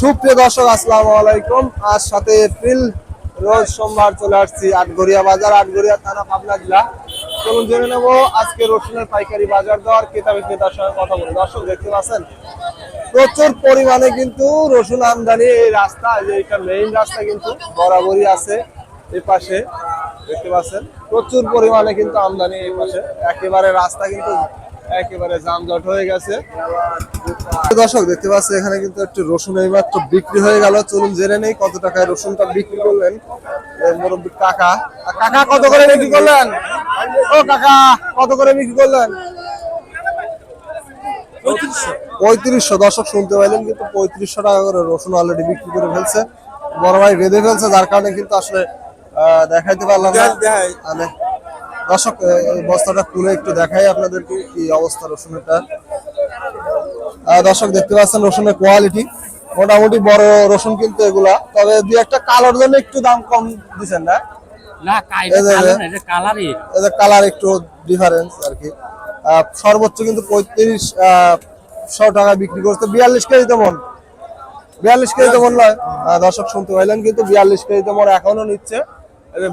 সুপ্রিয় দর্শক, আসসালামু আলাইকুম। আজ সাথে এপ্রিল রোজ সোমবার চলে আসছি আটগড়িয়া বাজার, আটগড়িয়া থানা পাবনা জেলা। চলুন জেনে নেব আজকে রসুনের পাইকারি বাজার দর, ক্রেতা বিক্রেতার সঙ্গে কথা বলে। দর্শক, দেখতে পাচ্ছেন, প্রচুর পরিমাণে কিন্তু রসুন আমদানি এই রাস্তা যে এটা মেইন রাস্তা কিন্তু বরাবরই আছে এই পাশে। দেখতে পাচ্ছেন, প্রচুর পরিমাণে কিন্তু আমদানি এই পাশে। একেবারে রাস্তা কিন্তু একেবারে যানজট হয়ে গেছে। দর্শক দেখতে পাচ্ছি এখানে কিন্তু একটু রসুন এইমাত্র বিক্রি হয়ে গেল। চলুন জেনে নেই কত টাকায় রসুনটা বিক্রি করলেন। এই মুরব্বী কাকা। কাকা কত করে বিক্রি করলেন? ও কাকা কত করে বিক্রি করলেন? পঁয়ত্রিশশো। দর্শক শুনতে পাইলেন কিন্তু পঁয়ত্রিশশো টাকা করে রসুন অলরেডি বিক্রি করে ফেলছে। বড় ভাই বেঁধে ফেলছে যার কারণে কিন্তু আসলে আহ, দেখাইতে পারলাম না। দর্শক বস্তাটা খুলে একটু দেখাই আপনাদেরকে কি অবস্থা রসুনেরটা। দর্শক দেখতে পাচ্ছেন রসুনের কোয়ালিটি মোটামুটি বড় রসুন কিন্তু এগুলা। তবে দুই একটা কালোর জন্য একটু দাম কম দিচ্ছেন না? কালার একটু ডিফারেন্স আর কি। সর্বোচ্চ কিন্তু পঁয়ত্রিশ শো টাকা বিক্রি করছে। বিয়াল্লিশ কেজিতে মন। বিয়াল্লিশ কেজিতে মন নয়। দর্শক শুনতে পাইলেন কিন্তু বিয়াল্লিশ কেজিতে মন এখনও নিচ্ছে।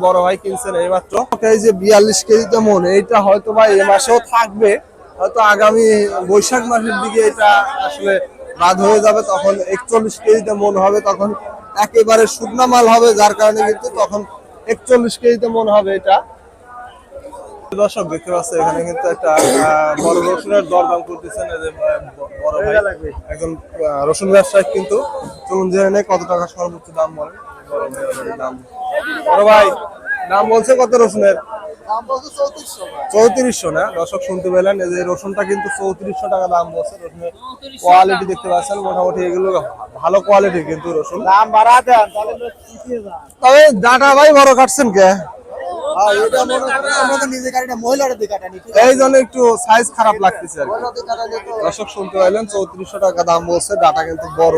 বড় ভাই কিনছেন এইমাত্র। এই যে বিয়াল্লিশ কেজিতে মন এইটা হয়তো বা এই মাসেও থাকবে। হয়তো আগামী বৈশাখ মাসের দিকে এটা আসলে বাদ হয়ে যাবে তখন একচল্লিশ কেজিতে মন হবে তখন একেবারে শুকনা মাল হবে যার কারণে কিন্তু তখন একচল্লিশ কেজিতে মন হবে এটা। দর্শক দেখতে পাচ্ছে এখানে কিন্তু একটা আহ, বড় রসুনের দরদাম করতেছেন এই বড় ভাই। একজন রসুন ব্যবসায়ী কিন্তু চলুন জেনে নেই কত টাকা সর্বোচ্চ দাম বলে। বড় ভাই দাম। বড় ভাই দাম বলছে কত রসুনের? চৌত্রিশশো না? দর্শক শুনতে পেলেন যে রসুনটা কিন্তু চৌত্রিশশো টাকা দাম বলছে রসুনের কোয়ালিটি দেখতে পাচ্ছেন মোটামুটি এগুলো ভালো কোয়ালিটির কিন্তু রসুন। দাম বাড়া দেন তাহলে তবে ডাটা ভাই বড় কাটছেন কে? এই জন্য একটু সাইজ খারাপ লাগতেছে দর্শক শুনতে পাইলেন চৌত্রিশশো টাকা দাম বলছে ডাটা কিন্তু বড়।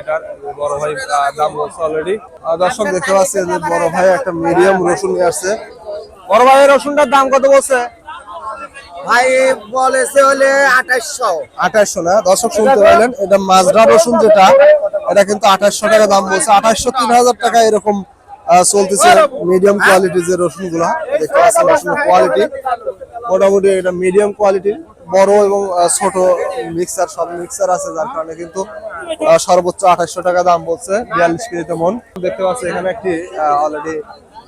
এটার বড় ভাই দাম বলছে অলরেডি দর্শক দেখতে পাচ্ছি যে বড় ভাই একটা মিডিয়াম রসুন নিয়ে আসছে। বড় ভাই রসুনটার দাম কত বলছে? ভাই বলেছে হলে আঠাশশো। আঠাশশো না? দর্শক শুনতে পাইলেন এটা মাজরা রসুন যেটা এটা কিন্তু আঠাশশো টাকা দাম বলছে। আঠাশশো তিন হাজার টাকা এরকম চলতেছে মিডিয়াম কোয়ালিটির যে রসুনগুলা দেখতে পাচ্ছেন রসুনের কোয়ালিটি মোটামুটি এটা মিডিয়াম কোয়ালিটির বড় এবং ছোট মিক্সার সব মিক্সার আছে যার কারণে কিন্তু সর্বোচ্চ আঠাশশো টাকা দাম বলছে, বিয়াল্লিশ কেজিতে মন। দেখতে পাচ্ছি এখানে একটি অলরেডি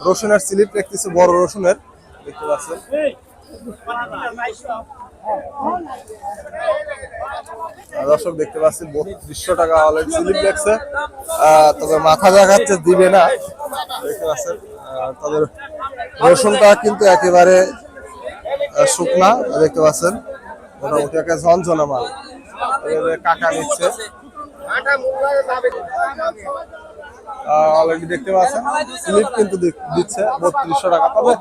রসুনের স্লিপ দেখতেছি বড় রসুনের। দেখতে পাচ্ছেন। দর্শক, দেখতে পাচ্ছি বত্রিশশো টাকা অলরেডি স্লিপ দেখছে। তবে মাথা দেখাচ্ছে, দিবে না। দেখতে পাচ্ছেন তবে রসুনটা কিন্তু একেবারে শুকনা। দেখতে পাচ্ছেন, মোটামুটি একটা ঝনঝনা মাল। কাকা নিচ্ছে। অলরেডি দেখতে পাচ্ছেন। স্লিপ কিন্তু দিচ্ছে, বত্রিশশো টাকা। তবে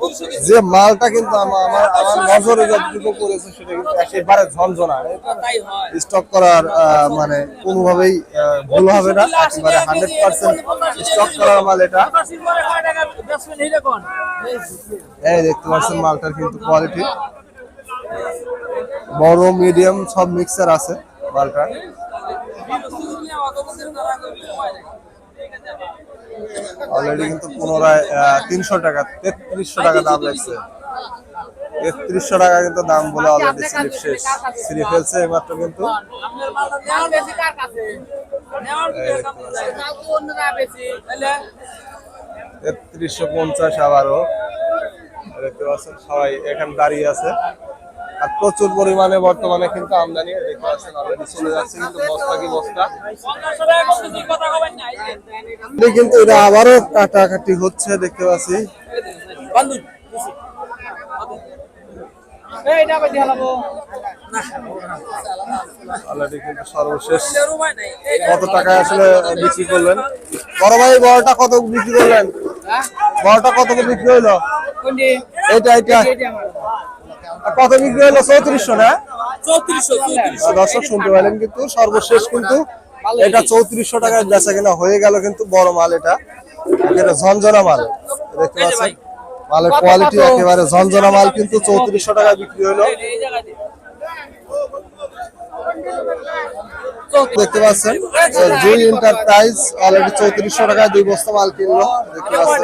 যে মালটা কিন্তু আমার আমার নজরে যতটুকু করেছে সেটা কিন্তু একেবারে ঝনঝনা। স্টক করার মানে কোনোভাবেই ভুল হবে না। একেবারে হান্ড্রেড পার্সেন্ট স্টক করার মাল এটা। এই দেখতে পাচ্ছেন মালটার কিন্তু কোয়ালিটি বড় মিডিয়াম সব মিক্সার আছে মালটার। অলরেডি কিন্তু পুনরায় তিনশো টাকা, তেত্রিশশো টাকা দাম লাগছে। তেত্রিশশো টাকা কিন্তু দাম বলে অলরেডি স্লিপ শেষ স্লিপ ফেলছে এইমাত্র কিন্তু। তেত্রিশশো পঞ্চাশ আবারও। দেখতে পাচ্ছেন সবাই এখানে দাঁড়িয়ে আছে। আর প্রচুর পরিমাণে বর্তমানে কিন্তু আমদানি দেখতে পাচ্ছেন অলরেডি চলে যাচ্ছে কিন্তু বস্তা কি বস্তা? কিন্তু এটা আবারও কাটাকাটি হচ্ছে দেখতে পাচ্ছি। সর্বশেষ কত টাকায় আসলে বিক্রি করলেন? বড় ভাই বড়টা কত বিক্রি করলেন? বড়টা কত বিক্রি হইল? এটা এটা কত বিক্রি হলো? চৌত্রিশশো না? দর্শক শুনতে পেলেন কিন্তু সর্বশেষ কিন্তু এটা চৌত্রিশশো টাকায় বেচা কিনা হয়ে গেল কিন্তু বড় মাল এটা। এটা ঝনঝনা মাল। দেখতে পাচ্ছেন? মালের কোয়ালিটি একেবারে ঝনঝনা মাল কিন্তু চৌত্রিশশো টাকা বিক্রি হলো। দেখতে পাচ্ছেন? জুই এন্টারপ্রাইজ অলরেডি চৌত্রিশশো টাকায় দুই বস্তা মাল কিনলো। দেখতে পাচ্ছেন?